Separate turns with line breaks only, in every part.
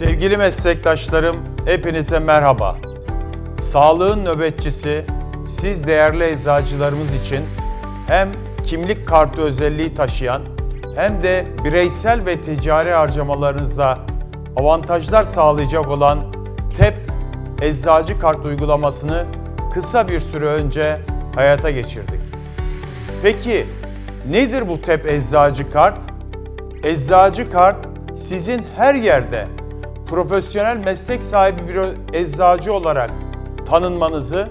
Sevgili meslektaşlarım, hepinize merhaba. Sağlığın nöbetçisi, siz değerli eczacılarımız için hem kimlik kartı özelliği taşıyan hem de bireysel ve ticari harcamalarınızda avantajlar sağlayacak olan TEP Eczacı Kart uygulamasını kısa bir süre önce hayata geçirdik. Peki nedir bu TEP Eczacı Kart? Eczacı kart sizin her yerde profesyonel meslek sahibi bir eczacı olarak tanınmanızı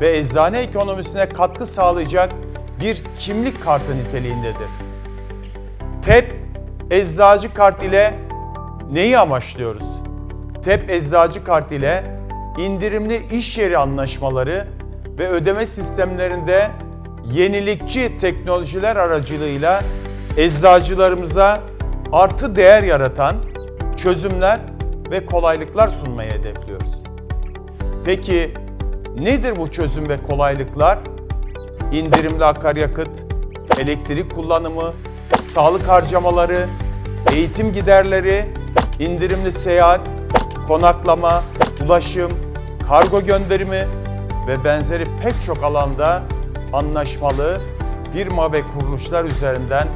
ve eczane ekonomisine katkı sağlayacak bir kimlik kartı niteliğindedir. TEP Eczacı Kart ile neyi amaçlıyoruz? TEP Eczacı Kart ile indirimli iş yeri anlaşmaları ve ödeme sistemlerinde yenilikçi teknolojiler aracılığıyla eczacılarımıza artı değer yaratan çözümler ve kolaylıklar sunmayı hedefliyoruz. Peki nedir bu çözüm ve kolaylıklar? İndirimli akaryakıt, elektrik kullanımı, sağlık harcamaları, eğitim giderleri, indirimli seyahat, konaklama, ulaşım, kargo gönderimi ve benzeri pek çok alanda anlaşmalı firma ve kuruluşlar üzerinden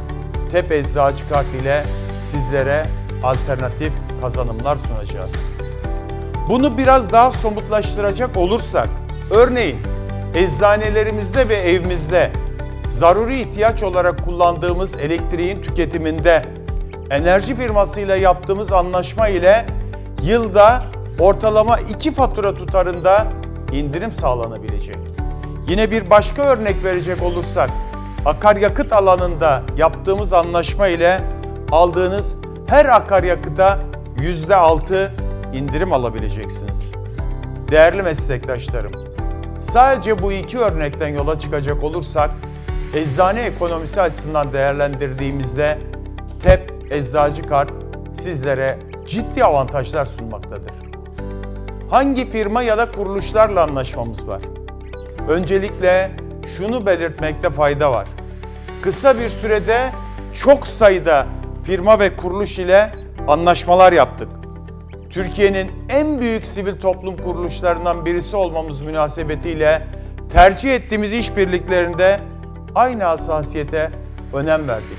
TEP Eczacı Kart ile sizlere alternatif kazanımlar sunacağız. Bunu biraz daha somutlaştıracak olursak, örneğin eczanelerimizde ve evimizde zaruri ihtiyaç olarak kullandığımız elektriğin tüketiminde enerji firmasıyla yaptığımız anlaşma ile yılda ortalama iki fatura tutarında indirim sağlanabilecek. Yine bir başka örnek verecek olursak, akaryakıt alanında yaptığımız anlaşma ile aldığınız her akaryakıta yüzde altı indirim alabileceksiniz. Değerli meslektaşlarım, sadece bu iki örnekten yola çıkacak olursak, eczane ekonomisi açısından değerlendirdiğimizde TEP Eczacı Kart sizlere ciddi avantajlar sunmaktadır. Hangi firma ya da kuruluşlarla anlaşmamız var? Öncelikle şunu belirtmekte fayda var. Kısa bir sürede çok sayıda firma ve kuruluş ile anlaşmalar yaptık. Türkiye'nin en büyük sivil toplum kuruluşlarından birisi olmamız münasebetiyle tercih ettiğimiz işbirliklerinde aynı hassasiyete önem verdik.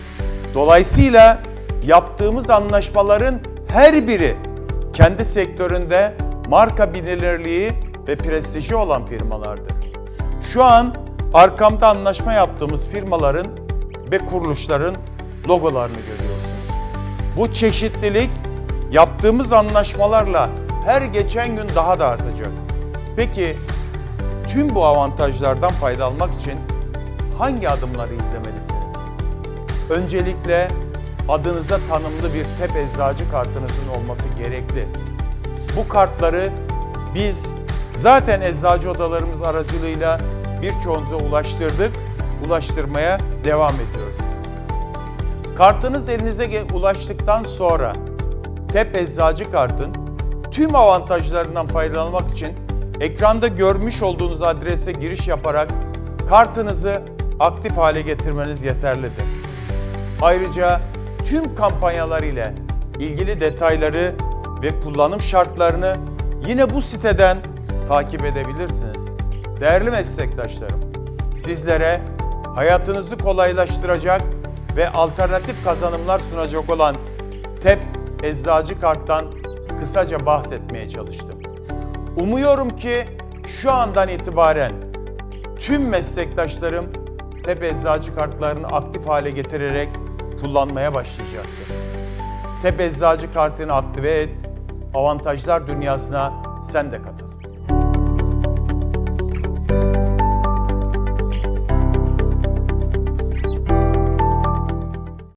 Dolayısıyla yaptığımız anlaşmaların her biri kendi sektöründe marka bilinirliği ve prestiji olan firmalardır. Şu an arkamda anlaşma yaptığımız firmaların ve kuruluşların logolarını görüyorsunuz. Bu çeşitlilik yaptığımız anlaşmalarla her geçen gün daha da artacak. Peki tüm bu avantajlardan faydalanmak için hangi adımları izlemelisiniz? Öncelikle adınıza tanımlı bir TEP eczacı kartınızın olması gerekli. Bu kartları biz zaten eczacı odalarımız aracılığıyla birçoğunuza ulaştırdık, ulaştırmaya devam ediyoruz. Kartınız elinize ulaştıktan sonra TEP Eczacı Kart'ın tüm avantajlarından faydalanmak için ekranda görmüş olduğunuz adrese giriş yaparak kartınızı aktif hale getirmeniz yeterlidir. Ayrıca tüm kampanyalar ile ilgili detayları ve kullanım şartlarını yine bu siteden takip edebilirsiniz. Değerli meslektaşlarım, sizlere hayatınızı kolaylaştıracak ve alternatif kazanımlar sunacak olan TEP Eczacı Kart'tan kısaca bahsetmeye çalıştım. Umuyorum ki şu andan itibaren tüm meslektaşlarım TEP Eczacı Kartlarını aktif hale getirerek kullanmaya başlayacaktır. TEP Eczacı Kartını aktive et, avantajlar dünyasına sen de katıl.